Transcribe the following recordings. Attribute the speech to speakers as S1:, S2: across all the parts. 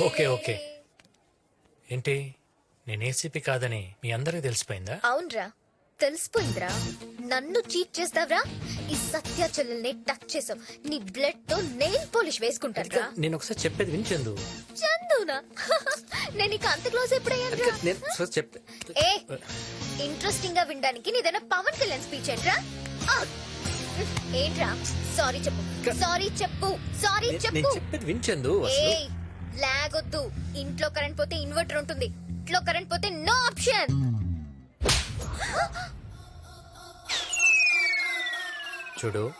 S1: Okay okay. ఏంటి నేను ACP కాదని మీ అందరికి తెలిసిపోయిందా?
S2: అవునరా. తెలిసిపోయిందిరా. నన్ను చీట్ చేస్తావరా? ఈ సత్య చెల్లెల్ని టచ్ చేసావు. నీ బ్లడ్తో నెయిల్ పాలిష్ వేసుకుంటారా
S1: నేను ఒకసారి చెప్పేది వినిచెందు
S2: చందునా? నేను ఇక అంత క్లోజ్ ఎప్పుడయ్యాను
S3: నేను ఒకసారి చెప్
S2: ఏ ఇంట్రెస్టింగ్గా వినడానికి నీదైనా పవన్ కళ్యాణ్ స్పీచ్ ఏంట్రా? ఆ! ఏంట్రా? సారీ చెప్పు. సారీ చెప్పు. సారీ
S3: నేను
S2: చెప్పు.
S3: చెప్పేది వినిచెందు
S2: ఏ
S3: అసలు
S2: లాగొద్దు ఇంట్లో కరెంట్ పోతే ఇన్వర్టర్ ఉంటుంది. ఇంట్లో కరెంట్ పోతే నో ఆప్షన్.
S1: చూడు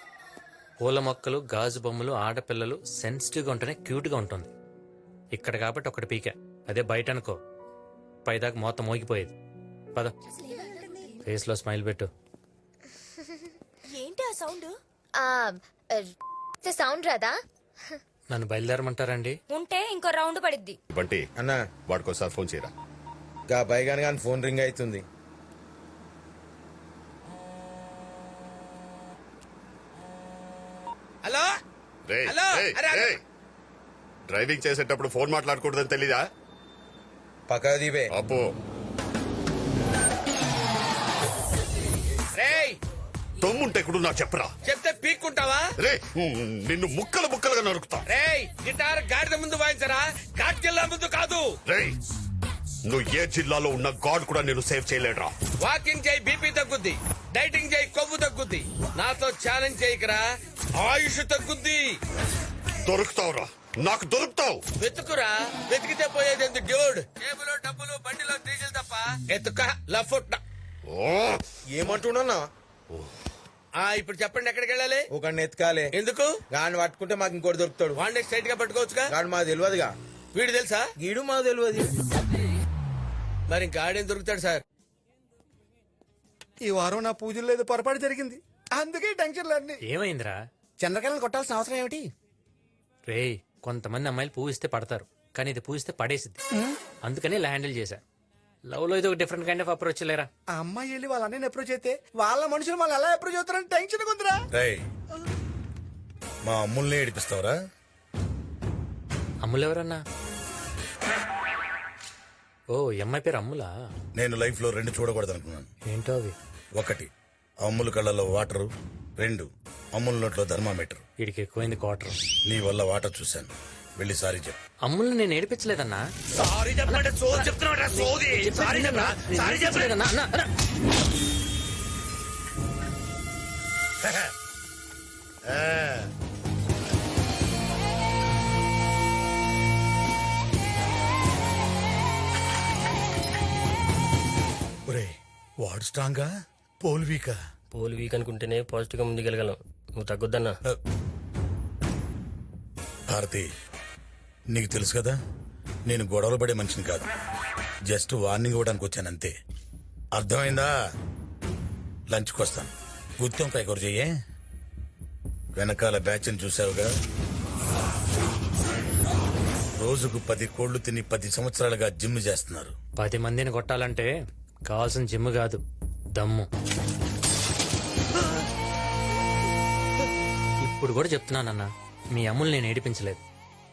S1: పూల మొక్కలు గాజు బొమ్మలు ఆడపిల్లలు సెన్సిటివ్గా ఉంటేనే క్యూట్గా ఉంటుంది. ఇక్కడ కాబట్టి ఒకటి పీక. అదే బయట అనుకో. పైదాకా మోత మోగిపోయేది. పద. ఫేస్లో స్మైల్ పెట్టు.
S4: ఏంటి ఆ సౌండ్
S2: సౌండ్ రాదా?
S1: నన్ను బయలుదేరమంటారండి?
S4: ఉంటే ఇంకో రౌండ్ పడిద్ది.
S5: బంటి
S6: అన్నా.
S5: వాడికోసారి ఫోన్ చేయరా.
S6: గా బైగాని కానీ ఫోన్ రింగ్ అవుతుంది.
S7: హలో?
S5: రేయ్,
S7: హలో,
S5: రేయ్,
S7: అరే, అరే.
S5: రేయ్. డ్రైవింగ్ చేసేటప్పుడు ఫోన్ మాట్లాడకూడదని తెలీదా?
S6: పక్క దీపే
S5: అబ్బో. తమ్ముంటే కూడా నాకు చెప్పరా?
S7: చెప్తే పీక్కుంటావా?
S5: రే నిన్ను ముక్కలు ముక్కలుగా నరుకుతా.
S7: రేయ్ గిటార్ గాడిద ముందు వాయించరా? ఘాట్ జిల్లా ముందు కాదు.
S5: రేయ్ నువ్వు ఏ జిల్లాలో ఉన్న గాడ్ కూడా నేను సేవ్ చేయలేడురా.
S7: వాకింగ్ చేయి బీపీ తగ్గుద్ది. డైటింగ్ చేయి కొవ్వు తగ్గుద్ది. నాతో ఛాలెంజ్ చేయకరా? ఆయుష్ తగ్గుద్ది.
S5: దొరుకుతావురా. నాకు దొరుకుతావు.
S7: వెతుకురా. వెతికితే పోయేది ఎందుకు డ్యూడ్? జేబులో డబ్బులు బండిలో డీజిల్ తప్ప. ఎత్తుక లఫుట్
S5: ఓ,
S6: ఏమంటున్నా
S7: ఆ ఇప్పుడు చెప్పండి ఎక్కడికి వెళ్ళాలి?
S6: ఒక ఎత్కాలే
S7: ఎందుకు?
S6: గాని పట్టుకుంటే మాకు ఇంకోటి దొరుకుతాడు.
S7: డే స్ట్రైట్గా పట్టుకోవచ్చుగా?
S6: గాని మాకు తెలియదుగా.
S7: వీడు తెలుసా?
S6: గీడు మాకు తెలియదు.
S7: మరి గాడేం దొరుకుతాడు సార్?
S8: ఈ వారం నా పూజలు లేదు పొరపాటు జరిగింది. అందుకే టెన్షన్లు అన్ని.
S1: ఏమైందిరా?
S8: చంద్రకళను కొట్టాల్సిన అవసరం ఏమిటి?
S1: రేయ్ కొంతమంది అమ్మాయిలు పూవిస్తే పడతారు. కానీ ఇది పూవిస్తే పడేసిద్ది. అందుకని ఇలా హ్యాండిల్ చేశా. లవ్లో ఇది ఒక డిఫరెంట్ కైండ్ ఆఫ్ అప్రోచ్ లేరా?
S8: ఆ అమ్మాయి వెళ్ళి వాళ్ళ అన్నయ్యని అప్రోచ్ అయితే వాళ్ళ మనుషులు వాళ్ళు ఎలా అప్రోచ్ అవుతారని టెన్షన్
S7: రేయ్ మా అమ్ముల్ని ఏడిపిస్తావురా?
S1: అమ్ములు ఎవరన్నా? ఓ ఈ అమ్మాయి పేరు అమ్ములా?
S7: నేను లైఫ్లో రెండు చూడకూడదు అనుకున్నాను
S1: ఏంటో అవి?
S7: ఒకటి అమ్ముల కళ్ళలో వాటరు. రెండు అమ్ముల నోట్లో థర్మామీటర్.
S1: వీడికి ఎక్కువైంది క్వార్టర్
S7: నీ వల్ల వాటర్ చూశాను. వెళ్ళి సారీ చెప్పు.
S1: అమ్ముల్ని నేను ఏడిపించలేదన్నా?
S7: సారీ చెప్పండి సోది చెప్తున్నా సోది. సారీ చెప్పరా? సారీ. ఒరే వాడు స్ట్రాంగా? పోల్ వీకా
S9: పోల్ వీక్ అనుకుంటేనే పాజిటివ్గా ముందుకెళ్ళగలం. నువ్వు తగ్గొద్దన్నా.
S7: భారతి నీకు తెలుసు కదా నేను గొడవలు పడే మనిషిని కాదు. జస్ట్ వార్నింగ్ ఇవ్వడానికి వచ్చాను అంతే. అర్థమైందా? లంచ్కి వస్తాను. గుత్తంకాయ కూర చెయ్యే. వెనకాల బ్యాచ్ని చూసావుగా రోజుకు పది కోళ్ళు తిని పది సంవత్సరాలుగా జిమ్ చేస్తున్నారు.
S1: పది మందిని కొట్టాలంటే కావాల్సిన జిమ్ కాదు దమ్ము. ఇప్పుడు కూడా చెప్తున్నానన్నా మీ అమ్ములు నేను ఏడిపించలేదు.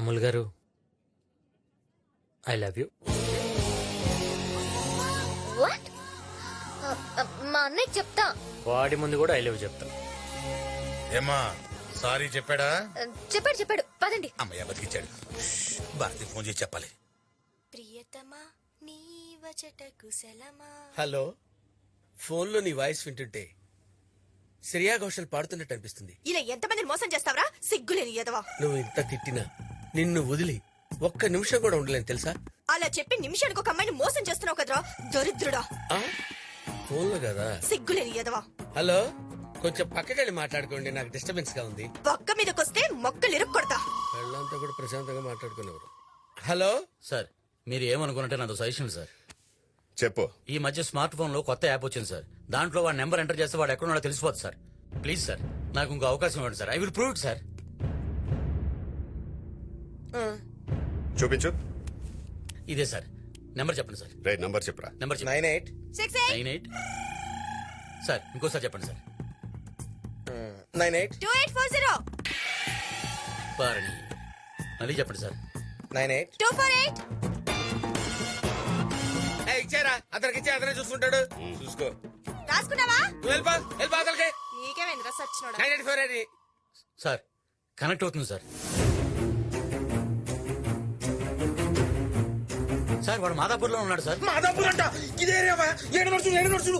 S1: అమ్ముల్ గారు ఐ లవ్ యూ.
S2: వాట్? మా అన్నయ్య చెప్తా.
S1: వాడి ముందు కూడా ఐ లవ్ చెప్తా.
S7: ఏమా సారీ చెప్పాడా?
S2: చెప్పాడు చెప్పాడు. పదండి.
S7: అమ్మయ్య బతికిచ్చాడు. భారతి ఫోన్ చేసి చెప్పాలి.
S4: ప్రియతమా నీవచట కుశలమా?
S10: హలో ఫోన్లో నీ వాయిస్ వింటుంటే శ్రేయా ఘోషల్ పాడుతున్నట్టు అనిపిస్తుంది.
S4: ఇలా ఎంతమందిని మోసం చేస్తావరా? సిగ్గులేని ఎదవా.
S10: నువ్వు ఇంత తిట్టినా నిన్ను వదిలి ఒక్క నిమిషం కూడా ఉండలేను తెలుసా?
S4: అలా చెప్పి నిమిషానికి ఒక అమ్మాయిని మోసం చేస్తున్నావు కదరా దరిద్రుడా.
S10: ఆ? ఫోన్లో కదా?
S4: సిగ్గులేని ఎదవా
S10: హలో? కొంచెం పక్కకెళ్ళి మాట్లాడుకోండి నాకు డిస్టర్బెన్స్గా ఉంది.
S4: పక్క మీదకొస్తే మొక్కలు ఇరుక్కొడతా.
S10: వాళ్ళంతా కూడా ప్రశాంతంగా మాట్లాడుకునేవారు. హలో?
S11: సార్ మీరు ఏమనుకున్నట్టే నాది సజెషన్ సార్.
S5: చెప్పు.
S11: ఈ మధ్య స్మార్ట్ ఫోన్లో కొత్త యాప్ వచ్చింది సార్. దాంట్లో వాడి నెంబర్ ఎంటర్ చేస్తే వాడు ఎక్కడున్నాడో తెలిసిపోతుంది సార్. ప్లీజ్ సార్ నాకు ఇంకో అవకాశం ఇవ్వండి sir. I will prove it sir.
S5: చూపించు.
S11: ఇదే సార్. నెంబర్ చెప్పండి సార్.
S5: రే నంబర్ చెప్పురా.
S11: నెంబర్ చెప్పండి.
S6: Nine eight.
S4: Six
S11: nine eight. Sir ఇంకోసారి చెప్పండి sir.
S6: Nine eight.
S4: Two eight four zero.
S11: పారణి మళ్ళీ చెప్పండి sir.
S6: Nine eight.
S4: Two four eight.
S10: ఇచ్చారా? అతనికి ఇచ్చే అతనే చూసుకుంటాడు. చూసుకో.
S4: రాసుకున్నావా?
S10: నువ్వు వెళ్ళిపో వెళ్ళిపో అతనికి.
S4: సచ్చినోడా?
S10: Nine eight four eight.
S11: Sir connect అవుతుంది సార్. సార్ వాడు మాదాపూర్లో ఉన్నాడు సార్.
S6: మాదాపూర్ అంట ఇదే ఏరియా ఏడు నడుచు ఏడు నడుచు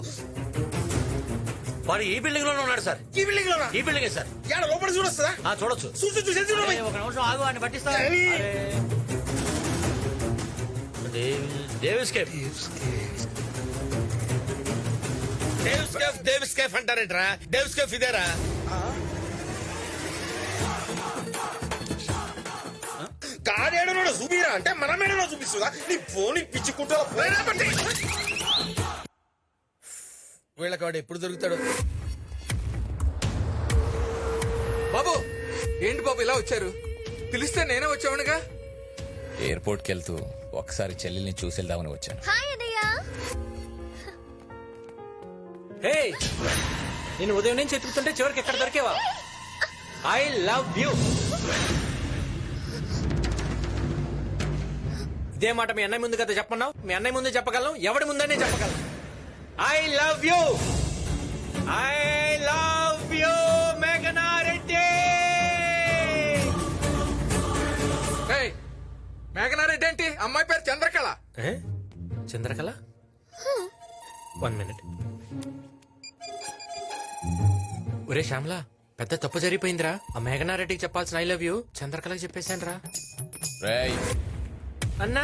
S11: వాడు ఈ బిల్డింగ్లోనే ఉన్నాడు సార్.
S6: ఈ బిల్డింగ్లో
S11: ఈ బిల్డింగే సార్.
S6: ఏడ లోపల చూడొస్తుందా?
S11: ఆ, చూడొచ్చు.
S6: చూసి చూసి చూడు
S11: అరే, ఒక నిమిషం ఆగు వాడిని పట్టిస్తా డేవిస్
S10: కేఫ్ డేవిస్ కేఫ్ అంటారేంట్రా? డేవిస్ కేఫ్ ఇదేరా?
S6: కాడేడనో చూపిరా? అంటే మన మేడలో చూపిస్తుందా? నీ ఫోన్ పిచ్చి కుట్టాల పోయినా బట్టి
S10: వీళ్ళకి వాడు ఎప్పుడు దొరుకుతాడు?
S12: బాబు ఏంటి బాబు ఇలా వచ్చారు? పిలిస్తే నేనే వచ్చావునుగా
S3: ఎయిర్పోర్ట్కి వెళ్తూ ఒకసారి చెల్లెల్ని చూసి వెళ్దామని వచ్చాను.
S2: హాయ్ అన్నయ్య.
S1: హే నేను ఉదయం నుంచి ఎత్తుకుతుంటే చివరికి ఎక్కడ దొరికేవా? I love you. ఇదే మాట మీ అన్నయ్య ముందు కదా చెప్పన్నావు? మీ అన్నయ్య ముందు చెప్పగలను ఎవడి ముందనే చెప్పగలను. I love you I love you మేఘనా రెడ్డి
S12: ఏయ్, మేఘనారెడ్డి ఏంటి? అమ్మాయి పేరు చంద్రకళ.
S1: ఏ? చంద్రకళ? One minute. ఒరే శ్యామల పెద్ద తప్పు జరిగిపోయిందిరా. ఆ మేఘనారెడ్డికి చెప్పాల్సిన ఐ లవ్ యూ చంద్రకళకి చెప్పేశాను రా
S3: రేయ్
S1: అన్నా?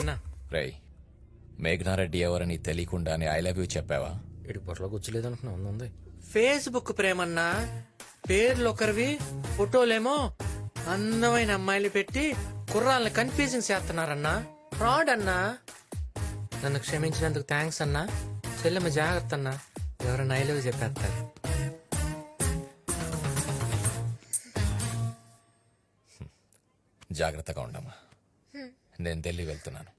S1: అన్నా.
S3: రేయ్ మేఘనారెడ్డి ఎవరని తెలియకుండానే ఐ లవ్ యూ చెప్పావా?
S1: ఇటు పొరలో కూర్చోలేదు అనుకున్నా ఉంది, ఫేస్బుక్ ప్రేమన్నా? పేర్లు ఒకరివి ఫోటోలేమో అందమైన అమ్మాయిలు పెట్టి కుర్రాళ్ళని కన్ఫ్యూజింగ్ చేస్తున్నారన్నా? ఫ్రాడ్ అన్నా? నన్ను క్షమించినందుకు థ్యాంక్స్ అన్నా? చెల్లెమ్మ జాగ్రత్త అన్నా ఎవరైనా ఐలవ్ చెప్పేస్తారు.
S3: జాగ్రత్తగా ఉండమ్మా. నేను ఢిల్లీ వెళ్తున్నాను.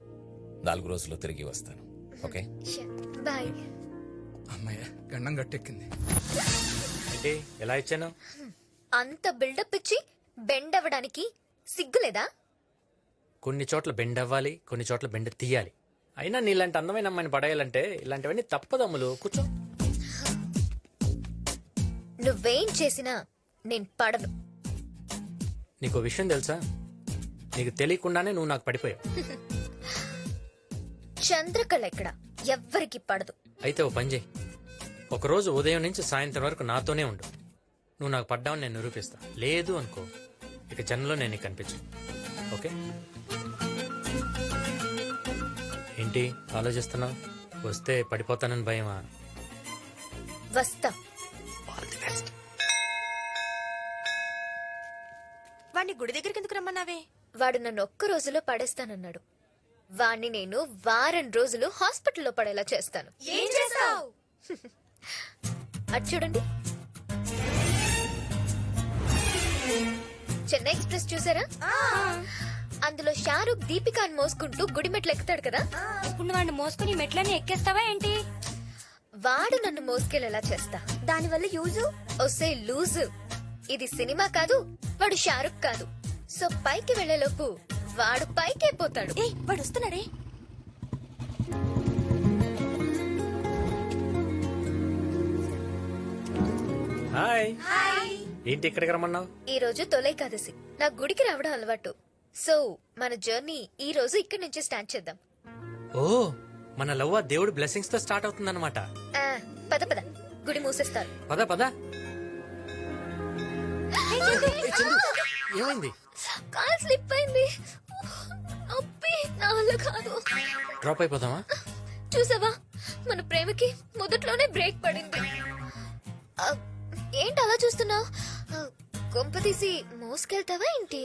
S3: నాలుగు రోజుల్లో తిరిగి వస్తాను. ఓకే?
S2: బాయ్.
S12: గండం గట్టెక్కింది.
S1: ఏంటి? ఎలా ఇచ్చాను?
S2: అంత బిల్డప్ ఇచ్చి బెండ్ అవ్వడానికి సిగ్గులేదా?
S1: కొన్ని చోట్ల బెండ్ అవ్వాలి కొన్ని చోట్ల బెండ్ తీయాలి. అయినా నీలాంటి అందమైన అమ్మాయిని పడేయాలంటే ఇలాంటివన్నీ తప్పదమ్ములు కూర్చో.
S2: నువ్వేం చేసినా నేను పడను.
S1: నీకు విషయం తెలుసా? నీకు తెలియకుండానే నువ్వు నాకు పడిపోయావు.
S2: చంద్రకళ ఎక్కడ ఎవ్వరికి పడదు.
S1: అయితే ఓ పని చేయి. ఒకరోజు ఉదయం నుంచి సాయంత్రం వరకు నాతోనే ఉండు. నువ్వు నాకు పడ్డావని నేను నిరూపిస్తా. లేదు అనుకో. ఇక జన్మలో నేను నీకు కనిపించు ఓకే? ఏంటి? ఆలోచిస్తున్నావు? వస్తే పడిపోతానని భయమా?
S2: వస్తా వాడు నన్ను ఒక్క రోజులో పడేస్తానన్నాడు. వాణ్ణి నేను వారం రోజులు హాస్పిటల్లో పడేలా చేస్తాను.
S4: ఏం చేస్తావు?
S2: అటు చూడండి. చెన్నై ఎక్స్ప్రెస్ చూసారా? అందులో షారూక్ దీపికాని మోసుకుంటూ గుడిమెట్లు ఎక్కుతాడు కదా?
S4: ఇప్పుడు వాడిని మోసుకుని మెట్లని ఎక్కేస్తావా ఏంటి?
S2: వాడు నన్ను మోసుకెళ్ళేలా చేస్తా.
S4: దానివల్ల యూజు?
S2: ఒసే లూజు. ఇది సినిమా కాదు వాడు షారుఖ్ కాదు. సో పైకి వెళ్ళేలోపు వాడు పైకి అయిపోతాడు
S4: ఏ వాడు వస్తున్నాడే.
S1: హాయ్. ఏంటి ఇక్కడికి రమ్మన్నావు?
S2: ఈ రోజు తొలైకాదశి నా గుడికి రావడం అలవాటు. సో మన జర్నీ ఈ రోజు ఇక్కడి నుంచి స్టార్ట్ చేద్దాం.
S1: ఓ మన లవ్వ దేవుడి బ్లెస్సింగ్స్తో స్టార్ట్ అవుతుందన్నమాట.
S2: ఆ, పద పద. గుడి మూసేస్తారు.
S1: పద పద. ఏమైంది?
S2: కాల్ స్లిప్ అయింది. నొప్పి నా వల్ల కాదు.
S1: డ్రాప్ అయిపోదామా?
S2: చూసావా? మన ప్రేమకి మొదట్లోనే బ్రేక్ పడింది. ఏంటి అలా చూస్తున్నావు కొంప తీసి మోసుకెళ్తావా ఏంటి?